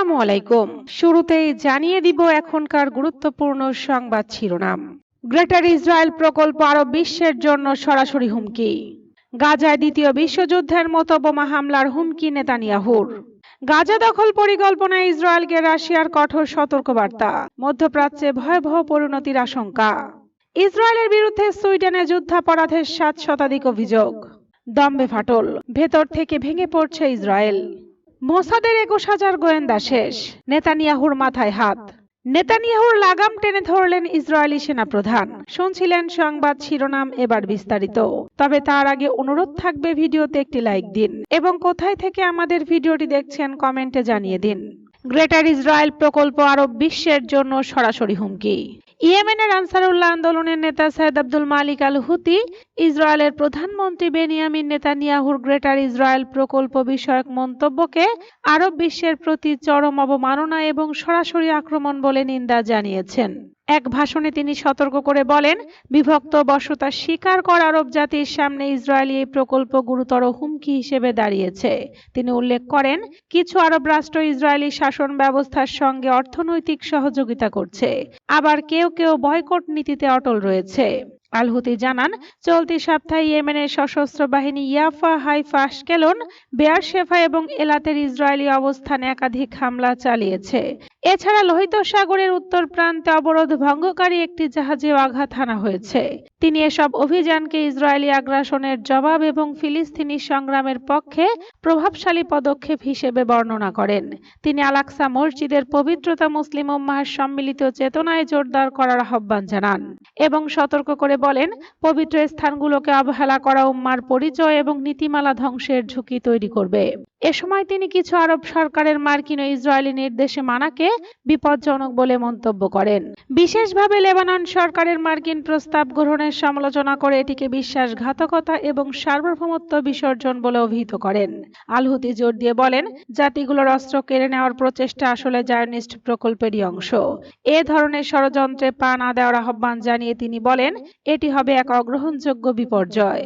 আসসালামু আলাইকুম। শুরুতেই জানিয়ে দিব এখনকার গুরুত্বপূর্ণ সংবাদ শিরোনাম। গ্রেটার ইসরায়েল প্রকল্প আরব বিশ্বের জন্য সরাসরি হুমকি। গাজায় দ্বিতীয় বিশ্বযুদ্ধের মতো বোমা হামলার হুমকি নেতানিয়াহুর। গাজা দখল পরিকল্পনায় ইসরায়েলকে রাশিয়ার কঠোর সতর্কবার্তা। মধ্যপ্রাচ্যে ভয়াবহ পরিণতির আশঙ্কা। ইসরায়েলের বিরুদ্ধে সুইডেনে যুদ্ধাপরাধের সাত শতাধিক অভিযোগ। দম্বে ফাটল। ভেতর থেকে ভেঙে পড়ছে ইসরায়েল। মোসাদের একুশ হাজার গোয়েন্দা শেষ। নেতানিয়াহুর মাথায় হাত। নেতানিয়াহুর লাগাম টেনে ধরলেন ইসরায়েলি সেনাপ্রধান। শুনছিলেন সংবাদ শিরোনাম এবার বিস্তারিত। তবে তার আগে অনুরোধ থাকবে ভিডিওতে একটি লাইক দিন এবং কোথায় থেকে আমাদের ভিডিওটি দেখছেন কমেন্টে জানিয়ে দিন। গ্রেটার ইসরায়েল প্রকল্প আরব বিশ্বের জন্য সরাসরি হুমকি। ইয়েমেনের আনসারুল্লাহ আন্দোলনের নেতা সৈয়দ আব্দুল মালিক আল হুতি ইসরায়েলের প্রধানমন্ত্রী বেনিয়ামিন নেতানিয়াহুর গ্রেটার ইসরায়েল প্রকল্প বিষয়ক মন্তব্যকে আরব বিশ্বের প্রতি চরম অবমাননা এবং সরাসরি আক্রমণ বলে নিন্দা জানিয়েছেন। এক ভাষণে তিনি সতর্ক করে বলেন, বিভক্ত বসতা স্বীকার করা আরব জাতির সামনে ইসরায়েলি এই প্রকল্প গুরুতর হুমকি হিসেবে দাঁড়িয়েছে। তিনি উল্লেখ করেন, কিছু আরব রাষ্ট্র ইসরায়েলি শাসন ব্যবস্থার সঙ্গে অর্থনৈতিক সহযোগিতা করছে। আবার কেউ কেউ বয়কট নীতিতে অটল রয়েছে। আলহুতি জানান, চলতি সপ্তাহে ইয়েমেনের সশস্ত্র বাহিনী ইয়াফা, হাইফা, আশকেলন বেয়ারশেফা এবং এলাতের ইসরায়েলি অবস্থানে একাধিক হামলা চালিয়েছে। এছাড়া লোহিত সাগরের উত্তর প্রান্তে অবরোধ ভঙ্গকারী একটি জাহাজেও আঘাত হানা হয়েছে। তিনি এসব অভিযানকে ইসরায়েলি আগ্রাসনের জবাব এবং ফিলিস্তিনি সংগ্রামের পক্ষে প্রভাবশালী পদক্ষেপ হিসেবে বর্ণনা করেন। তিনি আলাক্সা মসজিদের পবিত্রতা মুসলিম উম্মাহের সম্মিলিত চেতনায় জোরদার করার আহ্বান জানান এবং সতর্ক করে বলেন পবিত্র স্থানগুলোকে অবহেলা করা উম্মার পরিচয় এবং নীতিমালা ধ্বংসের ঝুঁকি তৈরি করবে। এ সময় তিনি কিছু আরব সরকারের মার্কিন ও ইসরায়েলি নির্দেশে মানাকে বিপজ্জনক বলে মন্তব্য করেন। বিশেষভাবে লেবানন সরকারের মার্কিন প্রস্তাব গ্রহণের সমালোচনা করে এটিকে বিশ্বাসঘাতকতা এবং সার্বভৌমত্ব বিসর্জন বলে অভিহিত করেন। আলহুতি জোর দিয়ে বলেন, জাতিগুলোর অস্ত্র কেড়ে নেওয়ার প্রচেষ্টা আসলে জায়নিস্ট প্রকল্পেরই অংশ। এ ধরনের ষড়যন্ত্রে পা না দেওয়ার আহ্বান জানিয়ে তিনি বলেন, এটি হবে এক অগ্রহণযোগ্য বিপর্যয়।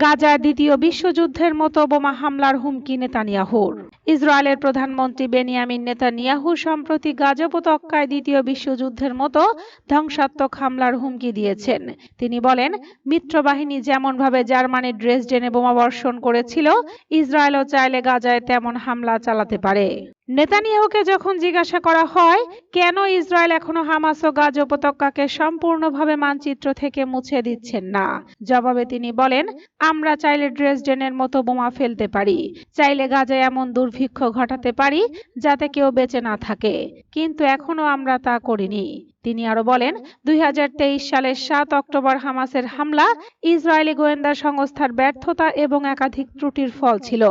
গাজার দ্বিতীয় বিশ্বযুদ্ধের মতো বোমা হামলার হুমকি নেতানিয়াহুর। ইসরায়েলের প্রধানমন্ত্রী বেনিয়ামিন নেতানিয়াহু সম্প্রতি গাজা উপত্যকায় দ্বিতীয় বিশ্বযুদ্ধের মতো ধ্বংসাত্মক হামলার হুমকি দিয়েছেন। তিনি বলেন, মিত্রবাহিনী যেমনভাবে জার্মানির ড্রেসডেনে বোমা বর্ষণ করেছিল, ইসরায়েলও চাইলে গাজায় তেমন হামলা চালাতে পারে। নেতানিয়াহুকে যখন জিজ্ঞাসা করা হয়, কেন ইসরায়েল এখনও হামাস ও গাজা উপত্যকাকে সম্পূর্ণভাবে মানচিত্র থেকে মুছে দিচ্ছেন না? জবাবে তিনি বলেন, আমরা চাইলে ড্রেসডেনের মতো বোমা ফেলতে পারি, চাইলে গাজায় এমন দুর্ভিক্ষ ঘটাতে পারি যাতে কেউ বেঁচে না থাকে, কিন্তু এখনও আমরা তা করিনি। তিনি আরও বলেন, দুই হাজার তেইশ সালের সাত অক্টোবর হামাসের হামলা ইসরায়েলি গোয়েন্দা সংস্থার ব্যর্থতা এবং একাধিক ত্রুটির ফল ছিল।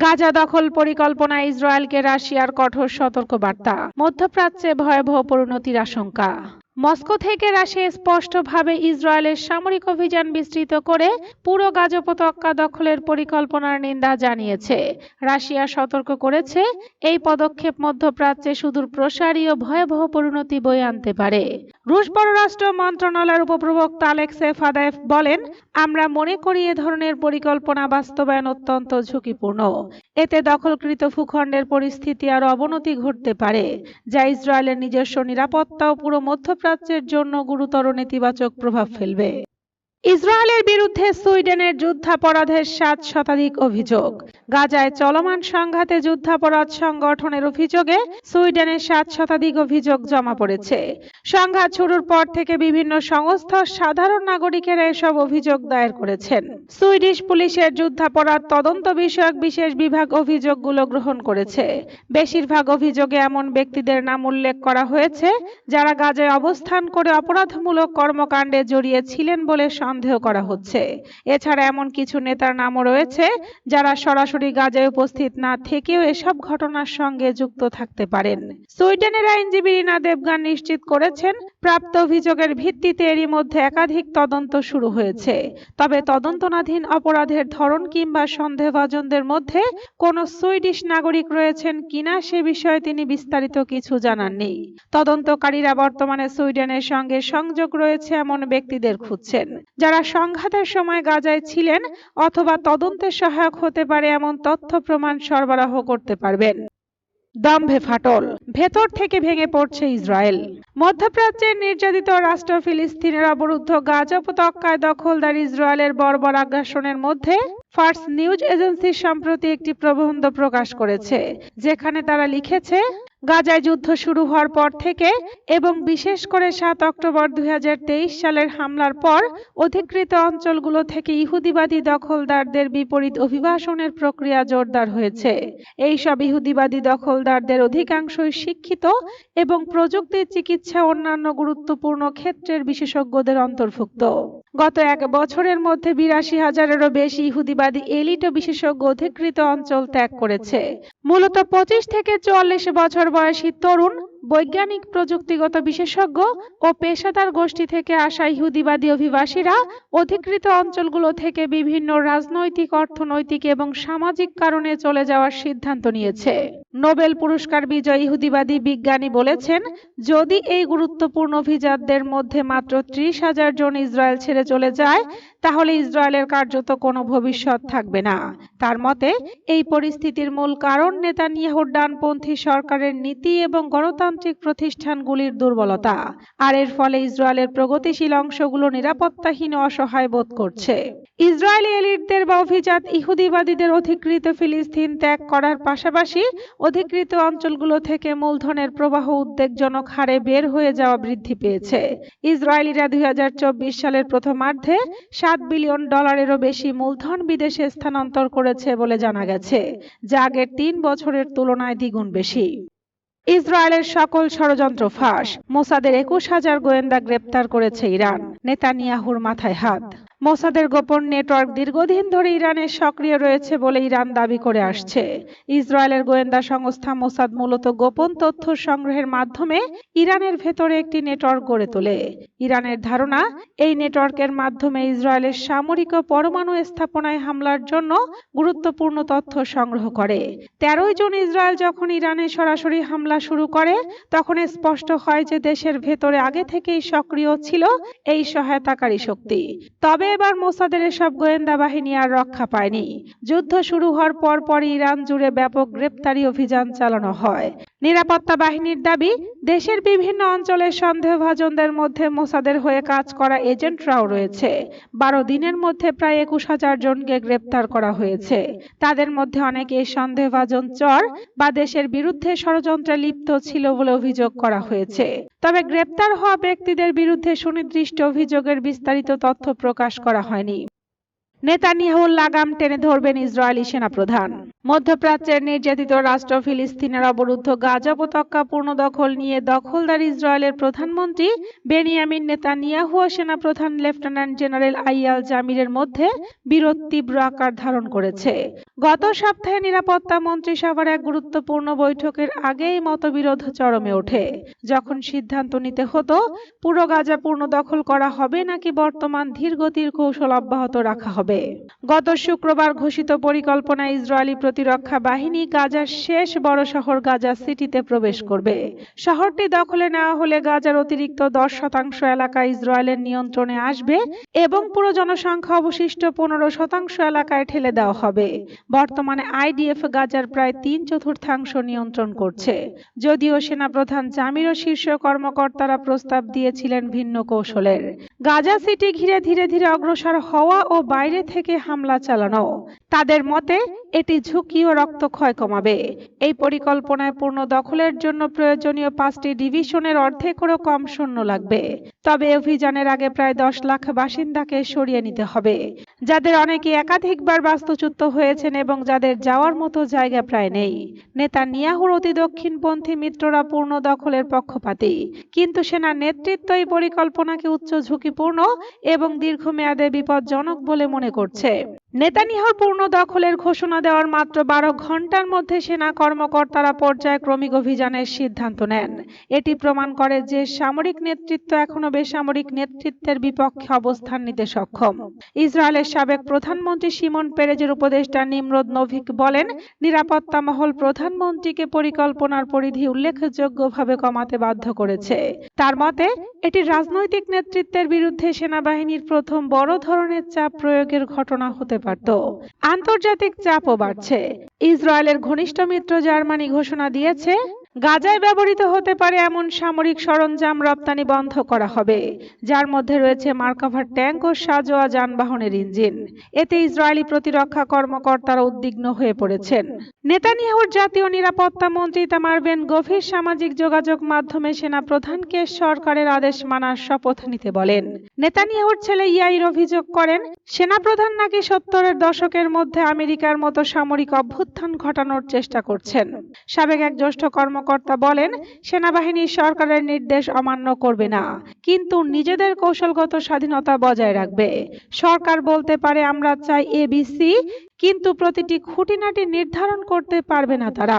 গাজা দখল পরিকল্পনা ইসরায়েলকে রাশিয়ার কঠোর সতর্কবার্তা। মধ্যপ্রাচ্যে ভয়াবহ পরিণতির আশঙ্কা। মস্কো থেকে রাশিয়া স্পষ্টভাবে ইসরায়েলের সামরিক অভিযান বিস্তৃত করে পুরো গাজা দখলের পরিকল্পনার নিন্দা জানিয়েছে। রাশিয়া সতর্ক করেছে, এই পদক্ষেপ মধ্যপ্রাচ্যে সুদূর প্রসারী ও ভয়াবহ পরিণতি বয়ে আনতে পারে। রুশ পররাষ্ট্র মন্ত্রণালয়ের উপপ্রবক্তা আলেক্সে ফাদায়েভ বলেন, আমরা মনে করি এ ধরনের পরিকল্পনা বাস্তবায়ন অত্যন্ত ঝুঁকিপূর্ণ। এতে দখলকৃত ভূখণ্ডের পরিস্থিতি আরও অবনতি ঘটতে পারে, যা ইসরায়েলের নিজস্ব নিরাপত্তা ও পুরো মধ্যপ্রাচ্যের জন্য গুরুতর নেতিবাচক প্রভাব ফেলবে। ইসরায়েলের বিরুদ্ধে সুইডেনের যুদ্ধাপরাধের সাত শতাধিক অভিযোগ। গাজায় চলমান সংঘাতে যুদ্ধাপরাধ সংগঠনের অভিযোগে সুইডেনের সাত শতাধিক অভিযোগ জমা পড়েছে। সংঘাত শুরুর পর থেকে বিভিন্ন সংস্থা সাধারণ নাগরিকেরা এসব অভিযোগ দায়ের করেছেন। সুইডিশ পুলিশের যুদ্ধাপরাধ তদন্ত বিষয়ক বিশেষ বিভাগ অভিযোগগুলো গ্রহণ করেছে। বেশিরভাগ অভিযোগে এমন ব্যক্তিদের নাম উল্লেখ করা হয়েছে, যারা গাজায় অবস্থান করে অপরাধমূলক কর্মকাণ্ডে জড়িয়ে ছিলেন বলে সন্দেহ করা হচ্ছে। এছাড়া এমন কিছু নেতার নামও রয়েছে যারা সরাসরি গাজায় উপস্থিত না থেকেও এসব ঘটনার সঙ্গে যুক্ত থাকতে পারেন। সুইডেনের আইনজীবী রিনা দেবগান নিশ্চিত করেছেন, প্রাপ্ত অভিযোগের ভিত্তিতে এরই মধ্যে একাধিক তদন্ত শুরু হয়েছে। তবে তদন্তনাধীন অপরাধের ধরন কিংবা সন্দেহভাজনদের মধ্যে কোনো সুইডিশ নাগরিক রয়েছেন কিনা সে বিষয়ে তিনি বিস্তারিত কিছু জানাননি তদন্তকারীরা বর্তমানে সুইডেনের সঙ্গে সংযোগ রয়েছে এমন ব্যক্তিদের খুঁজছেন। যারা সংঘাতের সময় গাজায় ছিলেন অথবা তদন্তে সহায়ক হতে পারে এমন তথ্য প্রমাণ সরবরাহ করতে পারবেন। দম্ভে ফাটল, ভেতর থেকে ভেঙে পড়ছে ইসরায়েল। মধ্যপ্রাচ্যের নির্যাতিত রাষ্ট্র ফিলিস্তিনের অবরুদ্ধ গাজা উপত্যকায় দখলদার ইসরায়েলের বর্বর আগ্রাসনের মধ্যে ফার্স নিউজ এজেন্সি সম্প্রতি একটি প্রবন্ধ প্রকাশ করেছে, যেখানে তারা লিখেছে গাজায় যুদ্ধ শুরু হওয়ার পর থেকে এবং বিশেষ করে সাত অক্টোবর দুই সালের হামলার পর অধিকৃত অঞ্চলগুলো থেকে ইহুদিবাদী দখলদারদের বিপরীত অভিবাসনের প্রক্রিয়া জোরদার হয়েছে। এই সব ইহুদিবাদী দখলদারদের অধিকাংশই শিক্ষিত এবং প্রযুক্তি চিকিৎসা অন্যান্য গুরুত্বপূর্ণ ক্ষেত্রের বিশেষজ্ঞদের অন্তর্ভুক্ত। গত এক বছরের মধ্যে বিরাশি হাজারেরও বেশি ইহুদিবাদী এলিট বিশেষজ্ঞ অধিকৃত অঞ্চল ত্যাগ করেছে। মূলত পঁচিশ থেকে চুয়াল্লিশ বছর বয়সী তরুণ, বৈজ্ঞানিক প্রযুক্তিগত বিশেষজ্ঞ ও পেশাদার গোষ্ঠী থেকে আসা ইহুদিবাদী অভিবাসীরা অধিকৃত অঞ্চলগুলো থেকে বিভিন্ন রাজনৈতিক, অর্থনৈতিক এবং সামাজিক কারণে চলে যাওয়ার সিদ্ধান্ত নিয়েছে। নোবেল পুরস্কার বিজয়ী ইহুদিবাদী বিজ্ঞানী বলেছেন, যদি এই গুরুত্বপূর্ণ অভিজাতদের মধ্যে মাত্র ত্রিশ হাজার জন ইসরায়েল ছেড়ে চলে যায়, তাহলে ইসরায়েলের কার্যত কোনো ভবিষ্যৎ থাকবে না। তার মতে, এই পরিস্থিতির মূল কারণ নেতানিয়াহুর ডানপন্থী সরকারের নীতি এবং গণতান্ত্রিক প্রতিষ্ঠানগুলির দুর্বলতা। আর এর ফলে ইসরায়েলের প্রগতিশীল অংশগুলো নিরাপত্তাহীন অসহায় বোধ করছে। ইসরায়েলি এলিটদের বা অভিজাত ইহুদিবাদীদের অধিকৃত ফিলিস্তিন ত্যাগ করার পাশাপাশি অধিকৃত অঞ্চলগুলো থেকে মূলধনের প্রবাহ উদ্বেগজনক হারে বের হয়ে যাওয়া বৃদ্ধি পেয়েছে। ইসরায়েলিরা দুই সালের প্রথমার্ধে সাত বিলিয়ন ডলারেরও বেশি মূলধন বিদেশে স্থানান্তর করেছে বলে জানা গেছে, যা আগের তিন বছরের তুলনায় দ্বিগুণ বেশি। ইসরায়েলের সকল ষড়যন্ত্র ফাঁস, মোসাদের একুশ হাজার গোয়েন্দা গ্রেপ্তার করেছে ইরান, নেতানিয়াহুর মাথায় হাত। মোসাদের গোপন নেটওয়ার্ক দীর্ঘদিন ধরে ইরানে সক্রিয় রয়েছে বলে ইরান দাবি করে আসছে। ইসরায়েলের গোয়েন্দা সংস্থা মোসাদ মূলত গোপন তথ্য সংগ্রহের মাধ্যমে ইরানের ভেতরে একটি নেটওয়ার্ক গড়ে তোলে। ইরানের ধারণা, এই নেটওয়ার্কের মাধ্যমে ইসরায়েলের সামরিক পরমাণু স্থাপনায় হামলার জন্য গুরুত্বপূর্ণ তথ্য সংগ্রহ করে। তেরোই জুন ইসরায়েল যখন ইরানে সরাসরি হামলা শুরু করে, তখন স্পষ্ট হয় যে দেশের ভেতরে আগে থেকেই সক্রিয় ছিল এই সহায়তাকারী শক্তি। তবে এবার মোসাদের এসব গোয়েন্দা বাহিনী আর রক্ষা পায়নি। যুদ্ধ শুরু হওয়ার পর পর ইরান জুড়ে ব্যাপক গ্রেপ্তারি অভিযান চালানো হয়। নিরাপত্তা বাহিনীর দাবি, দেশের বিভিন্ন অঞ্চলের সন্দেহভাজনদের মধ্যে মোসাদের হয়ে কাজ করা এজেন্টরাও রয়েছে। বারো দিনের মধ্যে প্রায় একুশ হাজার জনকে গ্রেপ্তার করা হয়েছে। তাদের মধ্যে অনেকে সন্দেহভাজন চর বা দেশের বিরুদ্ধে ষড়যন্ত্রে লিপ্ত ছিল বলে অভিযোগ করা হয়েছে। তবে গ্রেপ্তার হওয়া ব্যক্তিদের বিরুদ্ধে সুনির্দিষ্ট অভিযোগের বিস্তারিত তথ্য প্রকাশ করা হয়নি। নেতানিয়াহুর লাগাম টেনে ধরবেন ইসরায়েলি সেনাপ্রধান। মধ্যপ্রাচ্যের নির্যাতিত রাষ্ট্র ফিলিস্তিনের অবরুদ্ধ গাজা উপত্যকা পূর্ণ দখল নিয়ে দখলদার ইসরায়েলের প্রধানমন্ত্রী বেনিয়ামিন নেতানিয়াহু ও সেনাপ্রধান লেফটেন্যান্ট জেনারেল আইয়াল জামিরের মধ্যে বিরোধ তীব্র আকার ধারণ করেছে। গত সপ্তাহে নিরাপত্তা মন্ত্রিসভার এক গুরুত্বপূর্ণ বৈঠকের আগেই মতবিরোধ চরমে ওঠে। যখন সিদ্ধান্ত নিতে হতো, পুরো গাজা পূর্ণ দখল করা হবে নাকি বর্তমান ধীরগতির কৌশল অব্যাহত রাখা হবে গত শুক্রবার ঘোষিত পরিকল্পনায় ইসরায়েলি প্রতিরক্ষা বাহিনী গাজার শেষ বড় শহর গাজা সিটিতে প্রবেশ করবে। শহরটি দখলে নেওয়া হলে গাজার অতিরিক্ত দশ শতাংশ এলাকা ইসরায়েলের নিয়ন্ত্রণে আসবে এবং পুরো জনসংখ্যা অবশিষ্ট পনেরো শতাংশ এলাকায় ঠেলে দেওয়া হবে। বর্তমানে আইডিএফ গাজার প্রায় তিন চতুর্থাংশ নিয়ন্ত্রণ করছে। যদিও সেনাপ্রধান জামির ও শীর্ষ কর্মকর্তারা প্রস্তাব দিয়েছিলেন ভিন্ন কৌশলের। গাজা সিটি ঘিরে ধীরে ধীরে অগ্রসর হওয়া ও বাইরে থেকে হামলা চালানো। তাদের মতে, এটি ঝুঁকি ও রক্তক্ষয় কমাবে। এই পরিকল্পনায় পূর্ণ দখলের জন্য প্রয়োজনীয় পাঁচটি ডিভিশনের অর্ধেকেরও কম সৈন্য লাগবে। তবে অভিযানের আগে প্রায় দশ লাখ বাসিন্দাকে সরিয়ে নিতে হবে, যাদের অনেকে একাধিকবার বাস্তুচ্যুত হয়েছেন এবং যাদের যাওয়ার মতো জায়গা প্রায় নেই। নেতা নিয়াহুর অতি দক্ষিণপন্থী মিত্ররা পূর্ণ দখলের পক্ষপাতী, কিন্তু সেনা নেতৃত্ব এই পরিকল্পনাকে উচ্চ ঝুঁকিপূর্ণ এবং দীর্ঘমেয়াদে বিপজ্জনক বলে মনে করছে। নেতানিয়াহুর পূর্ণ দখলের ঘোষণা দেওয়ার মাত্র বারো ঘণ্টার মধ্যে সেনা কর্মকর্তারা পর্যায়ক্রমিক অভিযানের সিদ্ধান্ত নেন। এটি প্রমাণ করে যে সামরিক নেতৃত্ব এখনও বেসামরিক নেতৃত্বের বিপক্ষে অবস্থান নিতে সক্ষম। ইসরায়েলের সাবেক প্রধানমন্ত্রী সিমন পেরেজের উপদেষ্টা নিমরোদ নভিক বলেন, নিরাপত্তা মহল প্রধানমন্ত্রীকে পরিকল্পনার পরিধি উল্লেখযোগ্যভাবে কমাতে বাধ্য করেছে। তার মতে, এটি রাজনৈতিক নেতৃত্বের বিরুদ্ধে সেনাবাহিনীর প্রথম বড় ধরনের চাপ প্রয়োগের ঘটনা হতে পারত আন্তর্জাতিক চাপও বাড়ছে। ইসরায়েলের ঘনিষ্ঠ মিত্র জার্মানি ঘোষণা দিয়েছে, গাজায় ব্যবহৃত হতে পারে এমন সামরিক সরঞ্জাম রপ্তানি বন্ধ করা হবে, যার মধ্যে রয়েছে মার্কাভার ট্যাঙ্ক ও সাজোয়া যানবাহনের ইঞ্জিন। এতে ইসরায়েলি প্রতিরক্ষা কর্মকর্তারা উদ্বিগ্ন হয়ে পড়েছেন। নেতানিয়াহুর জাতীয় নিরাপত্তা মন্ত্রী তামার বেন গভীর সামাজিক যোগাযোগ মাধ্যমে সেনা প্রধানকে সরকারের আদেশ মানার শপথ নিতে বলেন। নেতানিয়াহুর ছেলে ইয়াইর অভিযোগ করেন, সেনাপ্রধান নাকি সত্তরের দশকের মধ্যে আমেরিকার মতো সামরিক অভ্যুত্থান ঘটানোর চেষ্টা করছেন। সাবেক এক জ্যেষ্ঠ কর্মকর্তা বলেন, সেনাবাহিনী সরকারের নির্দেশ অমান্য করবে না, কিন্তু নিজেদের কৌশলগত স্বাধীনতা বজায় রাখবে। সরকার বলতে পারে, আমরা চাই এবিসি কিন্তু প্রতিটি খুঁটিনাটি নির্ধারণ করতে পারবে না তারা।